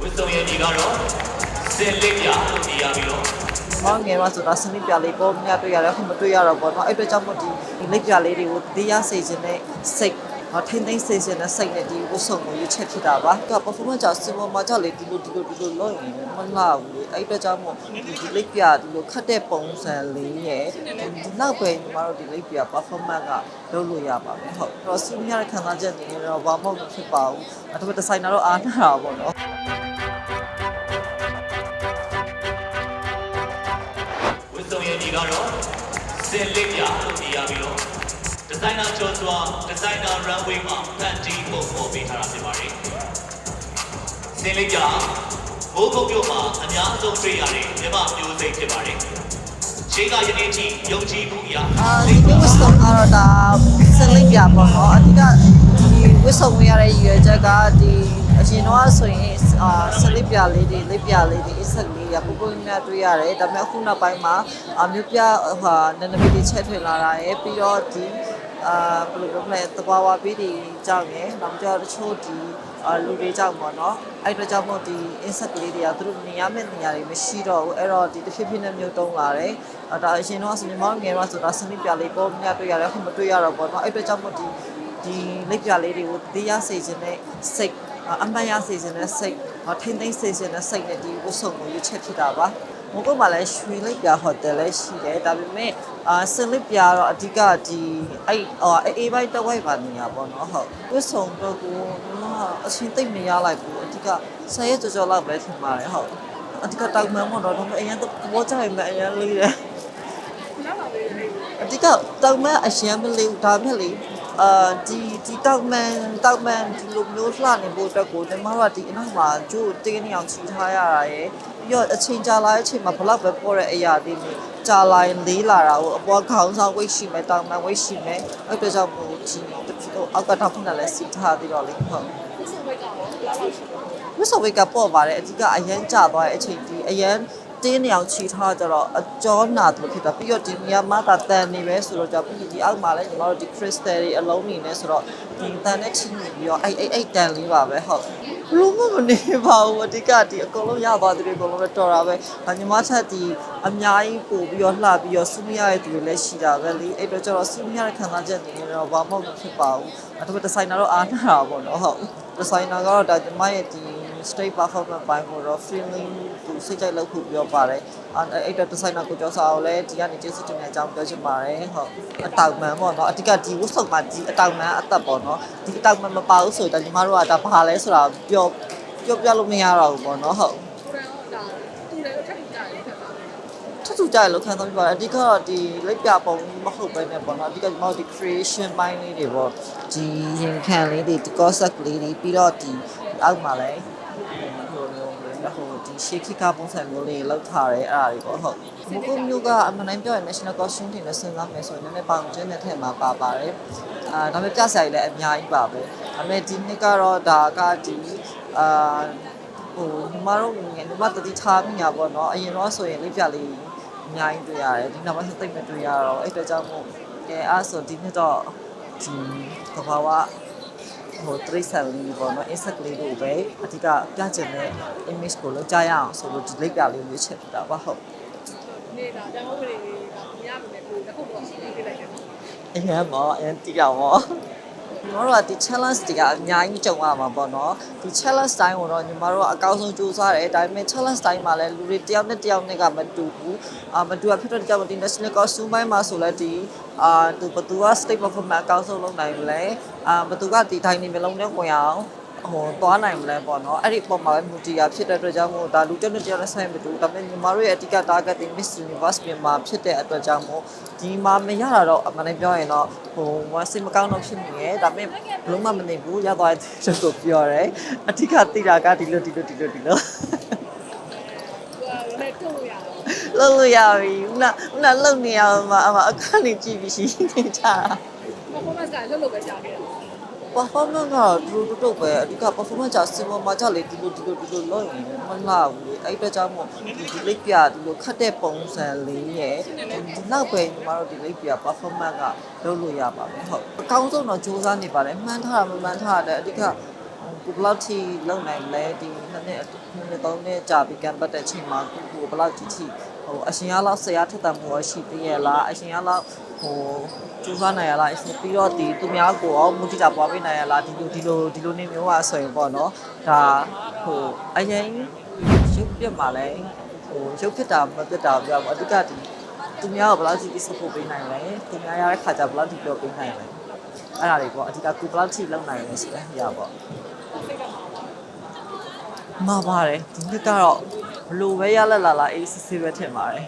ဝစ်စုံရဲ့ညီကတော့စင်လေးပြလို့နေရပြီးတော့မောင်ငယ်မှာဆိုတာစနစ်ပြလေးပေါ်များတွေ့ရတယ်အခုမတွေ့ရတော့ဘောနော်အဲ့အတွက်ကြောင့်မို့ဒီဒီလက်ပြလေးတွေကိုတရားစေခြင်းနဲ့စိတ်ဟောထိမ့်သိမ့်စေခြင်းနဲ့စိတ်နဲ့ဒီဝတ်စုံကိုရွေးချက်ဖြစ်တာပါသူက performance ကြောင့်စင်ပေါ်မှာကြောက်လေဒီလိုဒီလိုဒီလိုလုပ်ရင်မလာဘူးလေအဲ့အတွက်ကြောင့်မို့ဒီဒီလက်ပြဒီလိုခတ်တဲ့ပုံစံလေးရဲ့ဒီနောက်ပဲညီမတို့ဒီလက်ပြ performance ကလုပ်လို့ရပါမယ်ဟုတ်အဲ့တော့စင်များတဲ့ခံစားချက်နေတော့ဘာမှမဖြစ်ပါဘူးအဲ့ဒါပေမဲ့ဒီဇိုင်နာတော့အားနာတာပေါ့နော် စင်လေးပြလို့နေရပြီးတော့ဒီဇိုင်နာကျော်စွာဒီဇိုင်နာ runway မှာဖန်တီးပုံပေါ်ပေးထားတာဖြစ်ပါတယ်စင်လေးပြဘိုးကုတ်မြို့မှာအများအဆုံးတွေ့ရတဲ့မြမမျိုးစိတ်ဖြစ်ပါတယ်ရှေးကယနေ့ထိယုံကြည်မှုအရာအာဒီဝစ်ဆုံကတော့ဒါစလိပ်ပြပေါ့နော်အဓိကဒီဝစ်ဆုံဝင်ရတဲ့ရည်ရွယ်ချက်ကဒီ အရင်တော့ဆိုရင်အာစလိပ်ပြလေးတွေလိပ်ပြလေးတွေအစ်ဆက်လေးရပူပူများတွေ့ရတယ်ဒါပေမဲ့အခုနောက်ပိုင်းမှာအမျိုးပြဟာနန္ဒမီတွေချက်ထွင်လာတာရယ်ပြီးတော့ဒီအာဘယ်လိုပြောမလဲသဘာဝပြီးတွေကြောင့်ရယ်နောက်ကြောတချို့ဒီအာလူတွေကြောင့်ပေါ့နော်အဲ့အတွက်ကြောင့်မို့ဒီ insect ကလေးတွေကသူတို့နေရမယ့်နေရာတွေမရှိတော့ဘူးအဲ့တော့ဒီတစ်ဖြည်းဖြည်းနဲ့မျိုးတုံးလာတယ်အဲ့ဒါအရင်တော့ဆိုရင်မောင်ငယ်တော့ဆိုတာစနစ်ပြလေးပေါ်များတွေ့ရတယ်အခုမတွေ့ရတော့ပေါ့နော်အဲ့အတွက်ကြောင့်မို့ဒီဒီလက်ပြလေးတွေကိုတရားစေခြင်းနဲ့စိတ် အမှန်ရစေခြင်းနဲ့စိတ်ထိမ့်သိမ့်စေခြင်းနဲ့စိတ်နဲ့ဒီဝတ်စုံကိုရွေးချက်ဖြစ်တာပါမဟုတ်ပါလဲရွှေလိပ်ပြဟိုတယ်လည်းရှိတယ်ဒါပေမဲ့အာစလိပ်ပြတော့အဓိကဒီအဲ့အေးဘိုက်တဝိုက်ပါနေရပေါ့နော်ဟုတ်ဝတ်စုံတော့ကိုအချင်းသိမ့်မရလိုက်ဘူးအဓိကဆယ်ရကြော်ကြော်လောက်ပဲထင်ပါတယ်ဟုတ်အဓိကတောက်မှန်ပေါ့နော်ဒါပေမဲ့အရင်တော့ဘောကြိုင်မဲ့အရင်လေးတယ်အဓိကတောက်မှန်အရင်မလေးဒါမဲ့လေ အာဒီဒီတောက်မှန်တောက်မှန်ဒီလိုမျိုးလှနေဖို့အတွက်ကိုညီမတို့ကဒီအနောက်မှာကျိုးတင်းနေအောင်ချီထားရတာရယ်ပြီးတော့အချိန်ကြာလာတဲ့အချိန်မှာဘလောက်ပဲပေါ်တဲ့အရာလေးတွေကြာလာရင်လေးလာတာကိုအပေါ်ခေါင်းဆောင်ဝိတ်ရှိမယ်တောက်မှန်ဝိတ်ရှိမယ်အဲ့ဒါကြောင့်မို့ဒီဟိုအောက်ကတောက်ဖက်နဲ့လည်းစီထားသေးတော့လေဟုတ်ဝစ်ဆဝိတ်ကပေါ့ပါတယ်အဓိကအရန်ကြသွားတဲ့အချိန်ဒီအရန် တင်းနေအောင်ခြိထားကြတော့အကျောနာတို့ဖြစ်တာပြီးတော့ဒီနေရာမှာတန်နေပဲဆိုတော့じゃပြီးဒီအောက်မှာလည်းညီမတို့ဒီ crystal တွေအလုံးနေနေဆိုတော့ဒီတန်နဲ့ချင်းနေပြီးတော့အဲ့အဲ့အဲ့တန်လေးပါပဲဟုတ်ဘလို့မမနေပါဘူးအဓိကဒီအကုန်လုံးရသွားတဲ့အကုန်လုံးလည်းတော်တာပဲ။ညီမချက်ဒီအများကြီးပို့ပြီးတော့လှပြီးတော့စူးမရတဲ့သူတွေလည်းရှိတာပဲလေ။အဲ့တော့ကျတော့စူးမရတဲ့ခံစားချက်နေတော့ဘာမှမဖြစ်ပါဘူး။အဲ့ဒါပေမဲ့ဒီဇိုင်နာတော့အားနာတာပေါ့နော်ဟုတ်။ဒီဇိုင်နာကတော့ဒါညီမရဲ့ဒီ straight performance ပိုင်းကိုတော့ feeling သူစိတ်ကြိုက်လုပ်ဖို့ပြောပါတယ်အဲ့အဲ့တော့ designer ကိုကျော်စာကိုလည်းဒီကနေကျေးဇူးတင်တဲ့အကြောင်းပြောချင်ပါတယ်ဟုတ်အတောက်မှန်ပေါ့နော်အဓိကဒီဝတ်စုံမှာဒီအတောက်မှန်အသက်ပေါ့နော်ဒီအတောက်မှန်မပါဘူးဆိုတော့ညီမတို့ကဒါဘာလဲဆိုတာပြောပြောပြလို့မရတော့ဘူးပေါ့နော်ဟုတ်ထထူကြရလို့ခံစားပြပါတယ်အဓိကတော့ဒီလက်ပြပုံမဟုတ်ပဲねပေါ့နော်အဓိကကျွန်တော်ဒီ creation ပိုင်းလေးတွေပေါ့ဒီရင်ခံလေးတွေဒီ concept လေးတွေပြီးတော့ဒီအောက်မှာလည်း ဟိုလိုမျိုးဟိုဒီ shaky ကပုံစံမျိုးလေးလောက်ထားတယ်အဲ့ဒါတွေပေါ့ဟုတ်မကုမျိုးကအမှန်တိုင်းပြောရင် national costume တွေနဲ့စဉ်းစားမယ်ဆိုရင်လည်းပေါင်ကျင်းတဲ့ထက်မှာပါပါတယ်အာဒါပေမဲ့ပြဆရာကြီးလည်းအများကြီးပါပဲဒါပေမဲ့ဒီနှစ်ကတော့ဒါကဒီအာဟိုညီမတို့ငယ်ညီမတတိထားမိညာပေါ့နော်အရင်တော့ဆိုရင်လေးပြလေးအများကြီးတွေ့ရတယ်ဒီနောက်ပိုင်းသိပ်မတွေ့ရတော့အဲ့အတွက်ကြောင့်မို့ကဲအဲ့ဆိုဒီနှစ်တော့ဒီသဘာဝ ဟိုတရိတ်ဆန်လေးပေါ့နော် insect လေးကိုပဲအဓိကပြချင်တဲ့ image ကိုလောက်ကြရအောင်ဆိုလို့ဒီလိပ်ပြလေးကိုရွေးချယ်ပြတာပါဟုတ်နေတာတန်ဖိုးဝင်နေတာမြင်ရမယ်ကိုတစ်ခုတော့စီးပေးလိုက်တယ်နော်အရင်မောအရင်တီးအောင်မော ညီမတို့ကဒီ challenge တွေကအများကြီးကြုံရမှာပေါ့နော်ဒီ challenge တိုင်းကိုတော့ညီမတို့ကအကောင်းဆုံးကြိုးစားတယ်ဒါပေမဲ့ challenge တိုင်းမှာလည်းလူတွေတယောက်နဲ့တယောက်နဲ့ကမတူဘူးအာမတူတာဖြစ်တော့ကြောင့်ဒီ national costume ပိုင်းမှာဆိုလဲဒီအာသူဘသူက state performance အကောင်းဆုံးလုပ်နိုင်လဲအာဘသူကဒီတိုင်းနေမျိုးလုံးနဲ့ဝင်အောင် ဟိုသွားနိုင်မလဲပေါ့နော်အဲ့ဒီပုံမှာပဲမူတည်ရဖြစ်တဲ့အတွက်ကြောင့်မို့ဒါလူတက်တဲ့တရားနဲ့ဆိုင်မတူဒါပေမဲ့ညီမတို့ရဲ့အဓိက target ဒီ Miss Universe ပြင်မှာဖြစ်တဲ့အတွက်ကြောင့်မို့ဒီမှာမရတာတော့အမှန်တမ်းပြောရင်တော့ဟိုမစိတ်မကောင်းတော့ဖြစ်နေရဲ့ဒါပေမဲ့ဘလုံးမမနေဘူးရသွားတဲ့ချက်ကိုပြောတယ်အဓိကသိတာကဒီလိုဒီလိုဒီလိုဒီလိုဟိုလည်းတုံလို့ရတော့လုံလို့ရပြီခုနခုနလုံနေရမှာအမအခန်းနေကြည့်ပြီးရှိနေကြတာ performance ကလွတ်လို့ပဲကြာခဲ့တယ် performance ကတော့တူတူတူပဲအဓိက performance ကြောင့်စင်ပေါ်မှာကြောက်လေဒီလိုဒီလိုဒီလိုလုပ်ရင်မလာဘူးလေအဲ့အတွက်ကြောင့်မို့ဒီဒီလိပ်ပြဒီလိုခတ်တဲ့ပုံစံလေးရဲ့ဒီနောက်ပဲညီမတို့ဒီလိပ်ပြ performance ကလုပ်လို့ရပါမယ်ဟုတ်အကောင်းဆုံးတော့စူးစမ်းနေပါတယ်မှန်းထားတာမမှန်းထားတာလည်းအဓိကကိုဘယ်လောက်ထိလုံနိုင်လဲဒီနှစ်နှစ်နှစ်နှစ်သုံးနှစ်ကြာပြီးကံပတ်တဲ့အချိန်မှာကိုကိုဘယ်လောက်ထိထိ ဟိုအရှင်ရလောက်ဆရာထက်တန်မှုရရှိသေးရဲ့လားအရှင်ရလောက်ဟိုကျူးစားနိုင်ရလားအရှင်ပြီးတော့ဒီသူများကိုရောမူတည်တာပွားပေးနိုင်ရလားဒီလိုဒီလိုဒီလိုနေမျိုးอ่ะဆိုရင်ပေါ့နော်ဒါဟိုအရင်ရုပ်ပြတ်မှာလဲဟိုရုပ်ဖြစ်တာမဖြစ်တာပြောပါအဓိကဒီသူများကိုဘယ်လောက်ထိ support ပေးနိုင်လဲသူများရတဲ့ခါကျဘယ်လောက်ထိပြောပေးနိုင်လဲအဲ့ဒါတွေပေါ့အဓိကကူပလောက်ထိလောက်နိုင်တယ်ဆိုတဲ့နေရာပေါ့မှာပါတယ်ဒီနှစ်ကတော့ ဘလို့ပဲရလက်လာလာအေးစစ်စစ်ပဲထင်ပါတယ်